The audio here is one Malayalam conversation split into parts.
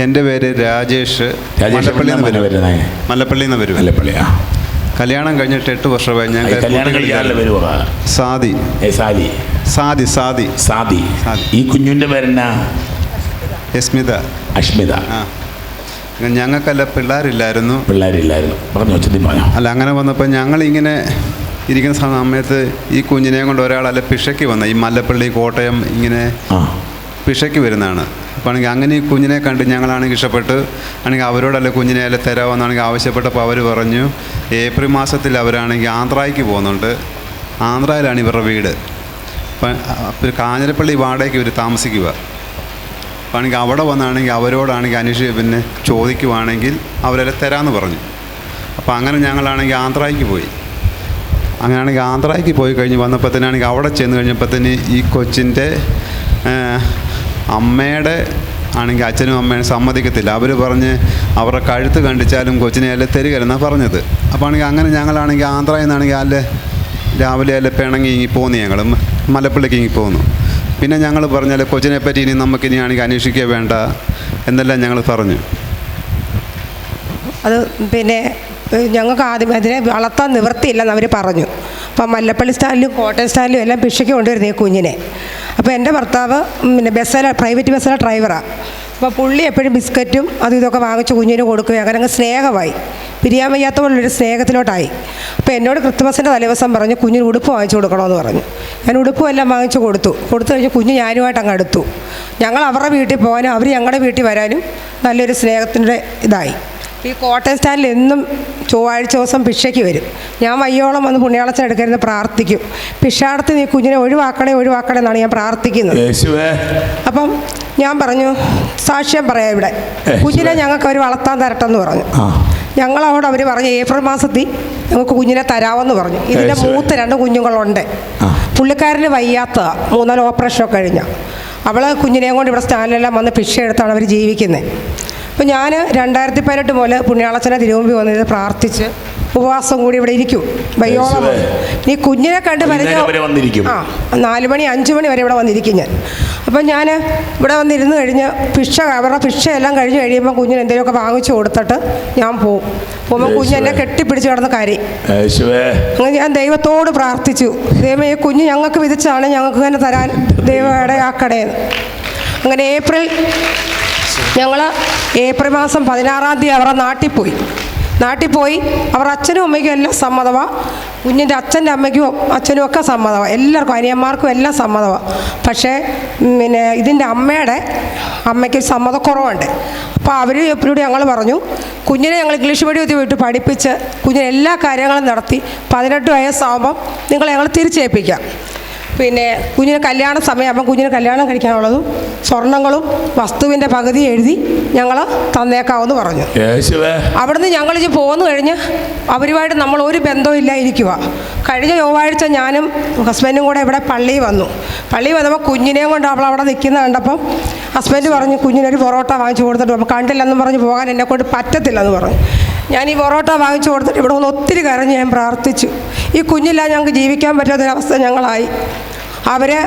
എന്റെ പേര് രാജേഷ് മല്ലപ്പള്ളിയിൽ നിന്ന് വരും? നിന്ന് കല്യാണം കഴിഞ്ഞിട്ട് എട്ട് വർഷമായി ഞാൻ സാദി. സാദി സാദി. സാദി. സാദി. ഈ കുഞ്ഞിന്റെ പേരെന്നാ? യസ്മിത അഷ്മിത. ആ. ഞങ്ങൾക്കല്ല പിള്ളേരില്ലായിരുന്നു. പിള്ളേരില്ലായിരുന്നു. പറഞ്ഞു വെച്ചതി പറഞ്ഞോ? അല്ല അങ്ങനെ വന്നപ്പോൾ ഞങ്ങളിങ്ങനെ ഇരിക്കുന്ന സമയത്ത് ഈ കുഞ്ഞിനെ കൊണ്ട് ഒരാളല്ല പിഷയ്ക്ക് വന്ന. ഈ മല്ലപ്പള്ളി കോട്ടയം ഇങ്ങനെ പിഷയ്ക്ക് വരുന്നതാണ്. അപ്പോൾ ആണെങ്കിൽ അങ്ങനെ ഈ കുഞ്ഞിനെ കണ്ട് ഞങ്ങളാണെങ്കിൽ ഇഷ്ടപ്പെട്ട്. ആണെങ്കിൽ അവരോടല്ല കുഞ്ഞിനെ അല്ല തരാമെന്നാണെങ്കിൽ ആവശ്യപ്പെട്ടപ്പോൾ അവർ പറഞ്ഞു ഏപ്രിൽ മാസത്തിൽ അവരാണെങ്കിൽ ആന്ധ്രയ്ക്ക് പോകുന്നുണ്ട്. ആന്ധ്രയിലാണ് ഇവരുടെ വീട്. അപ്പം കാഞ്ഞിരപ്പള്ളി വാടകയ്ക്ക് ഇവർ താമസിക്കുക ആണെങ്കിൽ അവിടെ വന്നാണെങ്കിൽ അവരോടാണെങ്കിൽ അന്വേഷിച്ച് പിന്നെ ചോദിക്കുവാണെങ്കിൽ അവരെല്ലാം തരാമെന്ന് പറഞ്ഞു. അപ്പോൾ അങ്ങനെ ഞങ്ങളാണെങ്കിൽ ആന്ധ്രയ്ക്ക് പോയി. അങ്ങനെയാണെങ്കിൽ ആന്ധ്രയ്ക്ക് പോയി കഴിഞ്ഞ് വന്നപ്പോഴത്തേനാണെങ്കിൽ അവിടെ ചെന്ന് കഴിഞ്ഞപ്പോഴത്തേന് ഈ കൊച്ചിന്റെ അമ്മയുടെ ആണെങ്കിൽ അച്ഛനും അമ്മയും സമ്മതിക്കത്തില്ല. അവർ പറഞ്ഞ് അവരുടെ കഴുത്ത് കണ്ടിച്ചാലും കൊച്ചിനെ അല്ലെ തരികയെന്നാണ് പറഞ്ഞത്. അപ്പോൾ ആണെങ്കിൽ അങ്ങനെ ഞങ്ങളാണെങ്കിൽ ആന്ധ്രയിൽ നിന്നാണെങ്കിൽ അല്ലെ രാവിലെ അല്ലെ പിണങ്ങി ഇങ്ങി പോന്നു ഞങ്ങൾ. മലപ്പള്ളിക്ക് ഇങ്ങി പോന്നു. പിന്നെ ഞങ്ങൾ പറഞ്ഞാൽ കൊച്ചിനെ പറ്റി ഇനി നമുക്കിനി ആണെങ്കിൽ അന്വേഷിക്കുക വേണ്ട എന്നെല്ലാം ഞങ്ങൾ പറഞ്ഞു. അത് പിന്നെ ഞങ്ങൾക്ക് ആദ്യം അതിനെ വളർത്താൻ നിവൃത്തിയില്ലെന്ന് അവർ പറഞ്ഞു. അപ്പം മല്ലപ്പള്ളി സ്റ്റാൻഡിലും കോട്ടയം സ്റ്റാൻഡിലും എല്ലാം ഭിക്ഷയ്ക്ക് കൊണ്ടുവരുന്നത് ഈ കുഞ്ഞിനെ. അപ്പോൾ എന്റെ ഭർത്താവ് പിന്നെ ബസ്സിലെ പ്രൈവറ്റ് ബസ്സിലെ ഡ്രൈവറാണ് അപ്പോൾ പുള്ളി എപ്പോഴും ബിസ്ക്കറ്റും അതും ഇതൊക്കെ വാങ്ങിച്ച് കുഞ്ഞിന് കൊടുക്കുകയും അങ്ങനെ അങ്ങ് സ്നേഹമായി. പിരിയാൻ വയ്യാത്ത പോലുള്ളൊരു സ്നേഹത്തിലോട്ടായി. അപ്പോൾ എന്നോട് ക്രിസ്മസിന്റെ തലേദിവസം പറഞ്ഞു കുഞ്ഞിന് ഉടുപ്പ് വാങ്ങിച്ചു കൊടുക്കണമെന്ന് പറഞ്ഞു. ഞാൻ ഉടുപ്പും എല്ലാം വാങ്ങിച്ചു കൊടുത്തു. കൊടുത്തു കഴിഞ്ഞ് കുഞ്ഞ് ഞാനുമായിട്ട് അങ്ങ് അടുത്തു. ഞങ്ങൾ അവരുടെ വീട്ടിൽ പോകാനും അവർ ഞങ്ങളുടെ വീട്ടിൽ വരാനും നല്ലൊരു സ്നേഹത്തിന്റെ ഇതായി. ഈ കോട്ടയം സ്റ്റാൻഡിൽ എന്നും ചൊവ്വാഴ്ച ദിവസം ഭിക്ഷയ്ക്ക് വരും. ഞാൻ വയ്യോളം വന്ന് പുണ്യാളച്ചൻ എടുക്കരുന്ന് പ്രാർത്ഥിക്കും. ഭിക്ഷാടത്ത് നീ കുഞ്ഞിനെ ഒഴിവാക്കണേ ഒഴിവാക്കണേ എന്നാണ് ഞാൻ പ്രാർത്ഥിക്കുന്നത്. അപ്പം ഞാൻ പറഞ്ഞു സാക്ഷ്യം പറയാം ഇവിടെ. കുഞ്ഞിനെ ഞങ്ങൾക്ക് അവർ വളർത്താൻ തരട്ടെന്ന് പറഞ്ഞു. ഞങ്ങളവിടെ അവർ പറഞ്ഞു ഏപ്രിൽ മാസത്തിൽ നമുക്ക് കുഞ്ഞിനെ തരാമെന്ന് പറഞ്ഞു. ഇതിന്റെ മൂത്ത രണ്ട് കുഞ്ഞുങ്ങളുണ്ട്. പുള്ളിക്കാരന് വയ്യാത്ത മൂന്നാൽ ഓപ്പറേഷനൊക്കെ കഴിഞ്ഞ. അവൾ കുഞ്ഞിനെയും കൊണ്ട് ഇവിടെ സ്റ്റാൻഡിലെല്ലാം വന്ന് ഭിക്ഷ എടുത്താണ് അവർ ജീവിക്കുന്നത് അപ്പോൾ ഞാൻ രണ്ടായിരത്തി പതിനെട്ട് മുതൽ പുണ്യാളച്ചനെ തിരുവമ്പി വന്നത് പ്രാർത്ഥിച്ച് ഉപവാസം കൂടി ഇവിടെ ഇരിക്കും. വയ്യോളം. നീ കുഞ്ഞിനെ കണ്ട് വൈകുന്നേരം വരെ വന്നിരിക്കും. ആ നാല് മണി അഞ്ച് മണി വരെ ഇവിടെ വന്നിരിക്കും ഞാൻ. അപ്പം ഞാൻ ഇവിടെ വന്നിരുന്ന് കഴിഞ്ഞ് ഭിക്ഷ അവരുടെ ഭിക്ഷ എല്ലാം കഴിഞ്ഞ് കഴിയുമ്പോൾ കുഞ്ഞിന് എന്തെങ്കിലുമൊക്കെ വാങ്ങിച്ചു കൊടുത്തിട്ട് ഞാൻ പോവും. പോകുമ്പോൾ കുഞ്ഞെന്നെ കെട്ടിപ്പിടിച്ച് കിടന്ന് കാര്യം. അങ്ങനെ ഞാൻ ദൈവത്തോട് പ്രാർത്ഥിച്ചു. ദൈവം ഈ കുഞ്ഞ് ഞങ്ങൾക്ക് വിധിച്ചാണ് ഞങ്ങൾക്ക് തന്നെ തരാൻ ദൈവയുടെ ആ കടയെന്ന് അങ്ങനെ ഏപ്രിൽ ഞങ്ങൾ ഏപ്രിൽ മാസം പതിനാറാം തീയതി അവരുടെ നാട്ടിൽ പോയി. നാട്ടിൽ പോയി അവർ അച്ഛനും അമ്മയ്ക്കും എല്ലാം സമ്മതമാണ് കുഞ്ഞിന്റെ അച്ഛന്റെ അമ്മയ്ക്കും അച്ഛനും ഒക്കെ സമ്മതമാണ് എല്ലാവർക്കും അനിയന്മാർക്കും എല്ലാം സമ്മതമാണ് പക്ഷേ പിന്നെ ഇതിന്റെ അമ്മയുടെ അമ്മയ്ക്ക് സമ്മതക്കുറവുണ്ട് അപ്പോൾ അവർ എപ്പോഴും ഞങ്ങൾ പറഞ്ഞു കുഞ്ഞിനെ ഞങ്ങൾ ഇംഗ്ലീഷ് മീഡിയത്തിൽ പോയിട്ട് പഠിപ്പിച്ച് കുഞ്ഞിനെ എല്ലാ കാര്യങ്ങളും നടത്തി പതിനെട്ട് വയസ്സാകുമ്പം നിങ്ങൾ ഞങ്ങൾ തിരിച്ചേൽപ്പിക്കാം. പിന്നെ കുഞ്ഞിന് കല്യാണ സമയമാകുമ്പോൾ കുഞ്ഞിന് കല്യാണം കഴിക്കാനുള്ളതും സ്വർണങ്ങളും വസ്തുവിന്റെ പകുതി എഴുതി ഞങ്ങൾ തന്നേക്കാവെന്ന് പറഞ്ഞു. അവിടുന്ന് ഞങ്ങൾ ഇത് പോന്നു കഴിഞ്ഞ് അവരുമായിട്ട് നമ്മൾ ഒരു ബന്ധവും ഇല്ലായിരിക്കുക കഴിഞ്ഞ ചൊവ്വാഴ്ച ഞാനും ഹസ്ബൻഡും കൂടെ ഇവിടെ പള്ളിയിൽ വന്നു. പള്ളിയിൽ വന്നപ്പോൾ കുഞ്ഞിനെയും കൊണ്ട് അവൾ അവിടെ നിൽക്കുന്ന കണ്ടപ്പം ഹസ്ബൻഡ് പറഞ്ഞു കുഞ്ഞിനൊരു പൊറോട്ട വാങ്ങിച്ചു കൊടുത്തിട്ട് അപ്പോൾ കണ്ടില്ലെന്ന് പറഞ്ഞ് പോകാൻ എന്നെക്കൊണ്ട് പറ്റത്തില്ലെന്ന് പറഞ്ഞു. ഞാൻ ഈ പൊറോട്ട വാങ്ങിച്ചു കൊടുത്തിട്ട് ഇവിടെ ഒന്ന് ഒത്തിരി കരഞ്ഞ് ഞാൻ പ്രാർത്ഥിച്ചു. ഈ കുഞ്ഞില്ലാതെ ഞങ്ങൾക്ക് ജീവിക്കാൻ പറ്റാത്തൊരവസ്ഥ ഞങ്ങളായി. അവരെ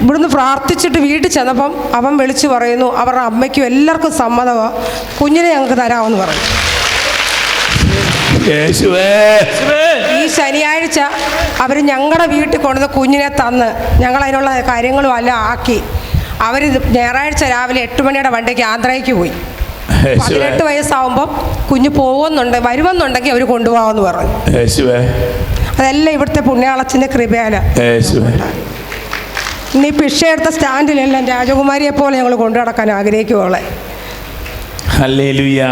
ഇവിടുന്ന് പ്രാർത്ഥിച്ചിട്ട് വീട്ടിൽ ചെന്നപ്പം അവൻ വിളിച്ചു പറയുന്നു അവരുടെ അമ്മയ്ക്കും എല്ലാവർക്കും സമ്മതമാണ് കുഞ്ഞിനെ ഞങ്ങൾക്ക് തരാമെന്ന് പറഞ്ഞു. യേശുവേ. ഈ ശനിയാഴ്ച അവർ ഞങ്ങളുടെ വീട്ടിൽ കൊണ്ടുവന്ന് കുഞ്ഞിനെ തന്ന് ഞങ്ങൾ അതിനുള്ള കാര്യങ്ങളും എല്ലാം ആക്കി. അവർ ഞായറാഴ്ച രാവിലെ എട്ട് മണിയുടെ വണ്ടിക്ക് ആന്ധ്രയ്ക്ക് പോയി. പതിനെട്ട് വയസ്സാവുമ്പോൾ കുഞ്ഞ് പോകുന്നുണ്ട് വരുമെന്നുണ്ടെങ്കിൽ അവർ കൊണ്ടുപോകാമെന്ന് പറഞ്ഞു. യേശുവേ. അതെല്ലാം ഇവിടുത്തെ പുണ്യാളച്ചന്റെ കൃപയാല ഈ പിഷയെടുത്ത സ്റ്റാൻഡിലെല്ലാം രാജകുമാരിയെ പോലെ ഞങ്ങൾ കൊണ്ടു നടക്കാൻ ആഗ്രഹിക്കുവോളെ ഹല്ലേലൂയ.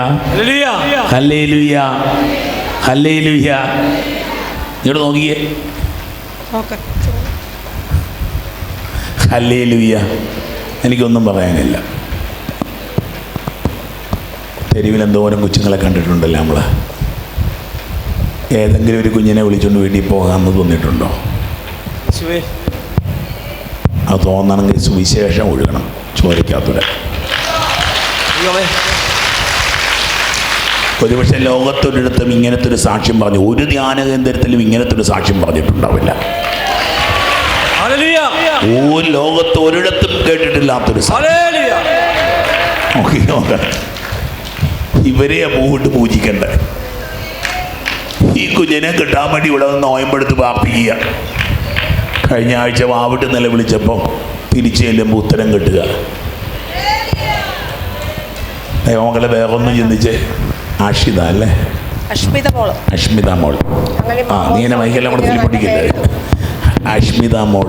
ഹല്ലേലൂയ. ഹല്ലേലൂയ. ഇങ്ങോട്ട് നോക്കിയേ. ഓക്കെ. ഹല്ലേലൂയ. എനിക്കൊന്നും പറയാനില്ല. തെരുവിൽ എന്തോരം കൊച്ചുങ്ങളെ കണ്ടിട്ടുണ്ടല്ലോ നമ്മൾ ഏതെങ്കിലും ഒരു കുഞ്ഞിനെ വിളിച്ചുകൊണ്ട് വീട്ടിൽ പോകാമെന്ന് തോന്നിയിട്ടുണ്ടോ? അത് തോന്നണമെങ്കിൽ സുവിശേഷം ഒഴുകണം ചോദിക്കാത്തൂടെ ഒരുപക്ഷെ ലോകത്തൊരിടത്തും ഇങ്ങനത്തെ ഒരു സാക്ഷ്യം പറഞ്ഞു ഒരു ധ്യാന കേന്ദ്രത്തിലും ഇങ്ങനത്തെ ഒരു സാക്ഷ്യം പറഞ്ഞിട്ടുണ്ടാവില്ല ലോകത്ത് ഒരിടത്തും കേട്ടിട്ടില്ലാത്തൊരു സാക്ഷ്യം. പൂജിക്കണ്ട പൂവിട്ട് പൂജിക്കണ്ടേ. ഈ കുഞ്ഞിനെ കിട്ടാൻ വേണ്ടി ഇവിടെ നിന്ന് നോയമ്പെടുത്ത് പാർപ്പിക്കുക കഴിഞ്ഞ ആഴ്ച വാവിട്ട് നിലവിളിച്ചപ്പോൾ തിരിച്ചു ചെല്ലുമ്പോൾ ഉത്തരം കിട്ടുക. ദൈവമകളെ വേറൊന്നും ചിന്തിച്ച്. ആഷിത അല്ലേ? അഷ്മിത മോൾ. അഷ്മിത മോൾ. ആ നീ എന്നെ മൈക്കെല്ലാം കൂടെ തിരിപ്പൊട്ടിക്കില്ലേ അഷ്മിത മോൾ.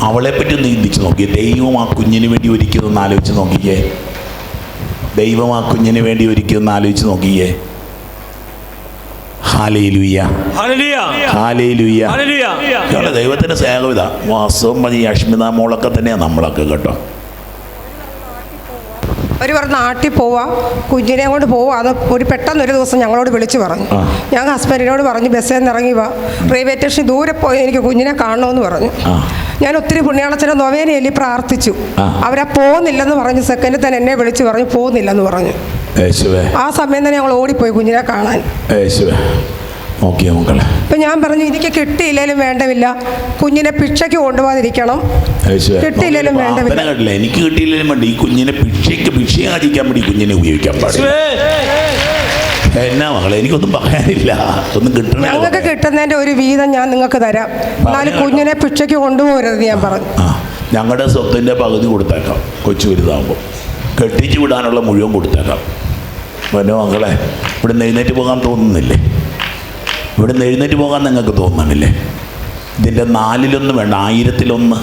അവളെ പറ്റി ഒന്ന് ചിന്തിച്ച് നോക്കിയേ. ദൈവം ആ കുഞ്ഞിന് വേണ്ടി ഒരുക്കിയതൊന്ന് ആലോചിച്ച് നോക്കിയേ ദൈവം ആ കുഞ്ഞിന് വേണ്ടി ഒരുക്കിയതൊന്ന് ആലോചിച്ച് നോക്കിയേ. ദൈവത്തിന്റെ സ്നേഹവിധ വാസ്തവം പറഞ്ഞ ഈ അഷ്മിത മോളൊക്കെ തന്നെയാണ് നമ്മളൊക്കെ കേട്ടോ. ഒരു പറഞ്ഞ നാട്ടിൽ പോവാ കുഞ്ഞിനെ കൊണ്ട് പോവാ അത് ഒരു പെട്ടെന്ന് ഒരു ദിവസം ഞങ്ങളോട് വിളിച്ചു പറഞ്ഞു. ഞാൻ ഹസ്ബൻഡിനോട് പറഞ്ഞു ബസ്സിൽ നിന്ന് ഇറങ്ങി വാ. റെയിൽവേ സ്റ്റേഷൻ ദൂരെ പോയി എനിക്ക് കുഞ്ഞിനെ കാണണമെന്ന് പറഞ്ഞു. ഞാൻ ഒത്തിരി പുണ്യാളച്ചനെ നൊവേനയല്ലി പ്രാർത്ഥിച്ചു. അവരാ പോകുന്നില്ലെന്ന് പറഞ്ഞു. സെക്കൻഡിൽ തന്നെ എന്നെ വിളിച്ചു പറഞ്ഞു പോകുന്നില്ലെന്ന് പറഞ്ഞു. ആ സമയം തന്നെ ഞങ്ങൾ ഓടിപ്പോയി കുഞ്ഞിനെ കാണാൻ. യേശുവേ മക്കളെ. അപ്പം ഞാൻ പറഞ്ഞു എനിക്ക് കിട്ടിയില്ലേലും വേണ്ടമില്ല. കുഞ്ഞിനെ ഭിക്ഷയ്ക്ക് കൊണ്ടുപോകാതിരിക്കണം. കിട്ടിയില്ലേലും വേണ്ടമില്ല. കേട്ടില്ല എനിക്ക് കിട്ടിയില്ലേലും വേണ്ട. ഈ കുഞ്ഞിനെ ഭിക്ഷയ്ക്ക് ഭിക്ഷയാചിക്കാൻ വേണ്ടി കുഞ്ഞിനെ ഉപയോഗിക്കാൻ പാടില്ല. എന്നാ മകളെ എനിക്കൊന്നും പറയാനില്ല. ഒന്നും കിട്ടണ ഞങ്ങൾക്ക് കിട്ടുന്നതിന്റെ ഒരു വീതം ഞാൻ നിങ്ങൾക്ക് തരാം. എന്നാലും കുഞ്ഞിനെ ഭിക്ഷയ്ക്ക് കൊണ്ടുപോകരുത് ഞാൻ പറഞ്ഞു. ഞങ്ങളുടെ സ്വത്തിന്റെ പകുതി കൊടുത്തേക്കാം. കൊച്ചു വലുതാകുമ്പോൾ കെട്ടിച്ചു വിടാനുള്ള മുഴുവൻ കൊടുത്തേക്കാം. പിന്നെ മകളെ ഇവിടെ എഴുന്നേറ്റ് പോകാൻ തോന്നുന്നില്ലേ? ഇവിടെ നിന്ന് എഴുന്നേറ്റ് പോകാൻ നിങ്ങൾക്ക് തോന്നണില്ലേ ഇതിന്റെ നാലിലൊന്ന് വേണ്ട ആയിരത്തിലൊന്ന്.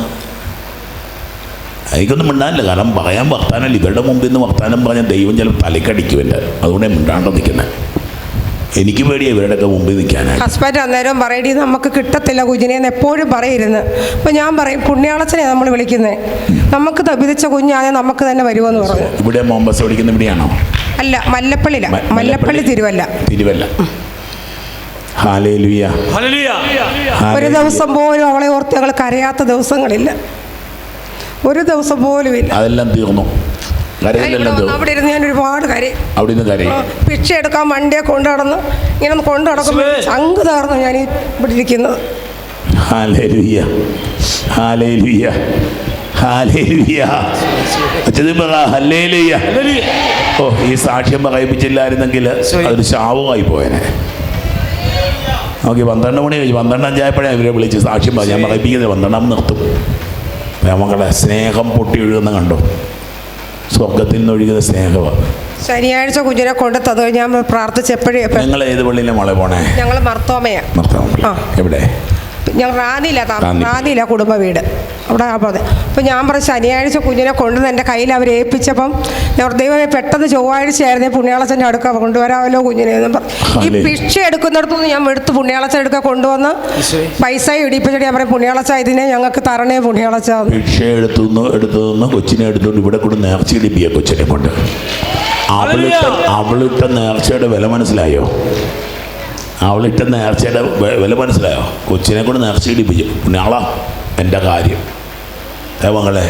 എനിക്കൊന്നും മിണ്ടാനില്ല കാരണം പറയാൻ വർത്താനല്ല. ഇവരുടെ മുമ്പിൽ നിന്ന് വർത്താനം പറഞ്ഞാൽ ദൈവം ചിലപ്പോൾ തലക്കടിക്കുമല്ല അതുകൊണ്ട് മിണ്ടാണ്ട് നിൽക്കുന്നത് എനിക്ക് പേടിയാണ് ഇവരുടെയൊക്കെ മുമ്പിൽ നിൽക്കാനായി ഹസ്ബൻഡ് അന്നേരം പറയടി നമുക്ക് കിട്ടത്തില്ല കുഞ്ഞിനെന്ന് എപ്പോഴും പറയരുന്ന് അപ്പം ഞാൻ പറയും പുണ്യാളച്ചനെ നമ്മൾ വിളിക്കുന്നത് നമുക്ക് വിധിച്ച കുഞ്ഞാണെ നമുക്ക് തന്നെ വരുമെന്ന് പറഞ്ഞു. ഇവിടെ മോമ്പസ് വിളിക്കുന്ന ഇവിടെയാണോ? അല്ല മല്ലപ്പള്ളിയിലാണ് മല്ലപ്പള്ളി തിരുവല്ല. തിരുവല്ല. ഒരു ദിവസം പോലും അവളെ ഓർത്ത് ഞങ്ങൾ കരയാത്ത ദിവസങ്ങളില്ല. ഒരു ദിവസം പോലും ഇല്ല. അതെല്ലാം തീർന്നു. അവിടെ ഇരുന്ന് ഞാൻ ഒരുപാട് കരയും. ഭിക്ഷ എടുക്കാൻ വണ്ടിയെ കൊണ്ടു നടന്ന്. ഇങ്ങനെ ഒന്ന് കൊണ്ടു നടക്കുമ്പോൾ. ചങ്ക് തകർന്നു ഞാൻ ഈ ഇവിടെ ഇരിക്കുന്നത്. ഓ ഈ സാക്ഷ്യം പറയിപ്പിച്ചില്ലായിരുന്നെങ്കിൽ അതൊരു ശാപമായി പോയനെ. ഓക്കെ പന്ത്രണ്ട് മണി കഴിഞ്ഞു പന്ത്രണ്ട് അഞ്ചായപ്പോഴേ അവരെ വിളിച്ച് സാക്ഷ്യം പറഞ്ഞു. ഞാൻ പറയിപ്പിക്കുന്നത് പന്ത്രണ്ടാം നിർത്തും. മക്കളെ സ്നേഹം പൊട്ടി ഒഴുകുന്ന കണ്ടോ. സ്വർഗത്തിൽ നിന്ന് ഒഴുകുന്ന സ്നേഹമാണ് ശനിയാഴ്ച കുഞ്ഞിനെ കൊണ്ട് തന്നു. ഞാൻ പ്രാർത്ഥിച്ചപ്പോഴേ നിങ്ങൾ ഏത് പള്ളിയിലെ മോളെ പോണേ? ഞങ്ങൾ മർത്തോമയാ. മർത്തോമ എവിടെ? ഞങ്ങൾ റാന്നിയില്ല റാന്നി. റാന്നിയില്ല കുടുംബ വീട്. അവിടെ ആ പറഞ്ഞത്. അപ്പം ഞാൻ പറഞ്ഞു ശനിയാഴ്ച കുഞ്ഞിനെ കൊണ്ടുവന്ന് എന്റെ കയ്യിൽ അവർ ഏൽപ്പിച്ചപ്പം ഞാൻ ദൈവമേ പെട്ടെന്ന് ചൊവ്വാഴ്ചയായിരുന്നു പുണ്യാളച്ചന്റെ അടുക്ക കൊണ്ടുവരാമല്ലോ കുഞ്ഞിനെ. എന്ന് പറഞ്ഞു. ഈ. ഭിക്ഷ എടുക്കുന്നിടത്തുനിന്ന് ഞാൻ എടുത്ത് പുണ്യാളച്ച എടുക്ക കൊണ്ടുവന്ന് പൈസ ഇടിപ്പിച്ചിട്ട് ഞാൻ പറയും പുണ്യാളച്ച ഇതിനെ ഞങ്ങൾക്ക് തരണേ പുണ്യാളച്ച. എന്ന്." ഭിക്ഷ എടുത്തുനിന്ന് എടുത്തുനിന്ന് കൊച്ചിനെ എടുത്തുകൊണ്ട് ഇവിടെ കൊണ്ട് നേർച്ച ഇടിപ്പിയ കൊച്ചിനെ കൊണ്ട്. അവളിട്ട അവളിട്ട നേർച്ചയുടെ വില മനസ്സിലായോ? അവളിട്ട നേർച്ചയുടെ വില മനസ്സിലായോ? കൊച്ചിനെ കൊണ്ട് നേർച്ച ഇടിപ്പിച്ചു പുണ്യാളാ എന്റെ കാര്യം. ദൈവങ്ങളെ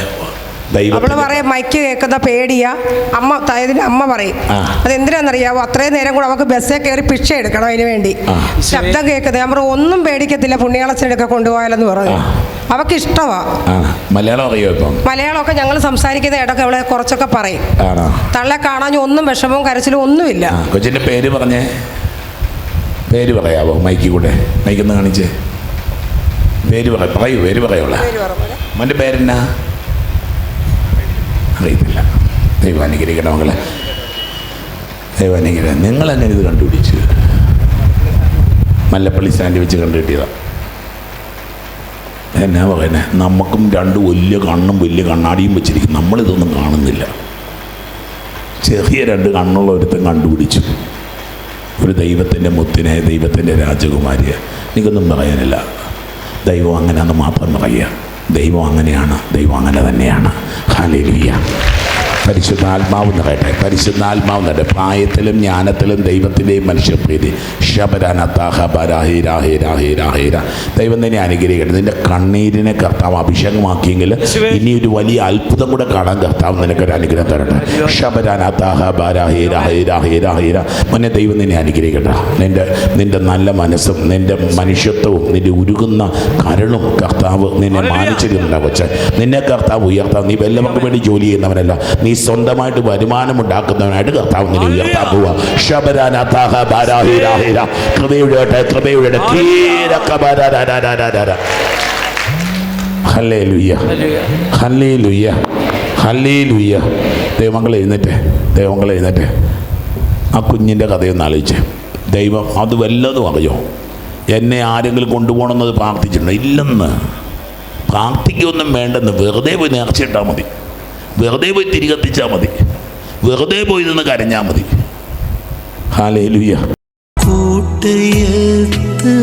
മകളെ അവൾ പറയും മൈക്ക് കേൾക്കുന്ന പേടിയാ. അമ്മ ഇതിന് അമ്മ പറയും. അതെന്തിനാണെന്നറിയാവോ അത്രയും നേരം കൂടെ അവക്ക് ബസ്സിൽ കയറി പിക്ഷ എടുക്കണം അതിന് വേണ്ടി. ശബ്ദം കേൾക്കുന്നത്. നമ്മൾ ഒന്നും പേടിക്കത്തില്ല പുണ്യാളച്ചനെടുക്കെ കൊണ്ടുപോയാലെന്ന് പറഞ്ഞു. അവക്ക് ഇഷ്ടമാ മലയാളം അറിയോ ഇപ്പം? മലയാളമൊക്കെ ഞങ്ങൾ സംസാരിക്കുന്ന ഇടയ്ക്ക് അവളെ കുറച്ചൊക്കെ പറയും. തള്ളെ കാണാൻ ഒന്നും വിഷമവും കരച്ചിലും ഒന്നുമില്ല. കൊച്ചിന്റെ പേര് പറഞ്ഞേ. പേര് പറയാവോ? മൈക്കി കൂടെ. മൈക്കൊന്ന് കാണിച്ച്. പേര് പറ പറയൂ പേര് പറയുള്ള മോന്റെ പേരെന്നാ? അറിയത്തില്ല. ദൈവം അനുഗ്രഹിക്കണം മകളെ. ദൈവം അനുഗ്രഹം തന്നെ ഇത് കണ്ടുപിടിച്ചു. മല്ലപ്പള്ളി സ്റ്റാൻഡിൽ വെച്ച് കണ്ടുകിട്ടിയതാണ് എന്നാ പറയുന്നത് നമുക്കും രണ്ട് വലിയ കണ്ണും വലിയ കണ്ണാടിയും വെച്ചിരിക്കും നമ്മളിതൊന്നും കാണുന്നില്ല. ചെറിയ രണ്ട് കണ്ണുള്ള ഒരുത്തൻ കണ്ടുപിടിച്ചു. ഒരു ദൈവത്തിന്റെ മുത്തിനെ ദൈവത്തിന്റെ രാജകുമാരിയെ എനിക്കൊന്നും പറയാനില്ല. ദൈവം അങ്ങനെയാണെന്ന് മാത്രം പറയുക. ദൈവം അങ്ങനെയാണ് ദൈവം അങ്ങനെ തന്നെയാണ്. ഹാലേലുയ്യ പരിശുദ്ധാത്മാവ് നിറയട്ടെ പരിശുദ്ധാത്മാവ് നിറയട്ടെ പ്രായത്തിലും ജ്ഞാനത്തിലും ദൈവത്തിന്റെയും മനുഷ്യപ്രീതി. ശബരാനത്താഹബരാഹിരാഹിരാഹിരാഹിര ദൈവം തന്നെ അനുഗ്രഹിക്കട്ടെ. നിന്റെ കണ്ണീരിനെ കർത്താവ് അഭിഷേകമാക്കിയെങ്കിൽ ഇനി ഒരു വലിയ അത്ഭുതം കൂടെ കാണാൻ കർത്താവ് നിനക്കൊരു അനുഗ്രഹം തരട്ടെ. ശബരാനത്താഹബരാഹിരാഹിരാഹിരാഹിര മുന്നേ ദൈവം നിന്നെ അനുഗ്രഹിക്കട്ടെ. നിന്റെ നിന്റെ നല്ല മനസ്സും നിന്റെ മനുഷ്യത്വവും നിന്റെ ഉരുകുന്ന കരളും കർത്താവ് നിന്നെ മാനിച്ചിരുന്നുണ്ട് കൊച്ചെ. നിന്നെ കർത്താവ് ഉയർത്താം നീ വല്ലവർക്ക് വേണ്ടി ജോലി ചെയ്യുന്നവനല്ല. നീ സ്വന്തമായിട്ട് വരുമാനം ഉണ്ടാക്കുന്നവനായിട്ട് കർത്താവ് നിന്നെ ഉയർത്താക്കുക കൃപയുടെ ദൈവങ്ങൾ എഴുന്നേറ്റ്. ദൈവങ്ങൾ എഴുന്നേറ്റ്. ആ കുഞ്ഞിന്റെ കഥയൊന്ന് ആലോചിച്ച്. ദൈവം അത് വല്ലതും അറിയോ? എന്നെ ആരെങ്കിലും കൊണ്ടുപോകണമെന്നത് പ്രാർത്ഥിച്ചിട്ടുണ്ടോ? ഇല്ലെന്ന്. പ്രാർത്ഥിക്കൊന്നും വേണ്ടെന്ന്. വെറുതെ പോയി നേർച്ചയിട്ടാൽ മതി. വെറുതെ പോയി തിരികത്തിച്ചാൽ മതി. വെറുതെ പോയി നിന്ന് കരഞ്ഞാൽ മതി. ഹാലേ ലുയ്യ കൂട്ടയത്ത്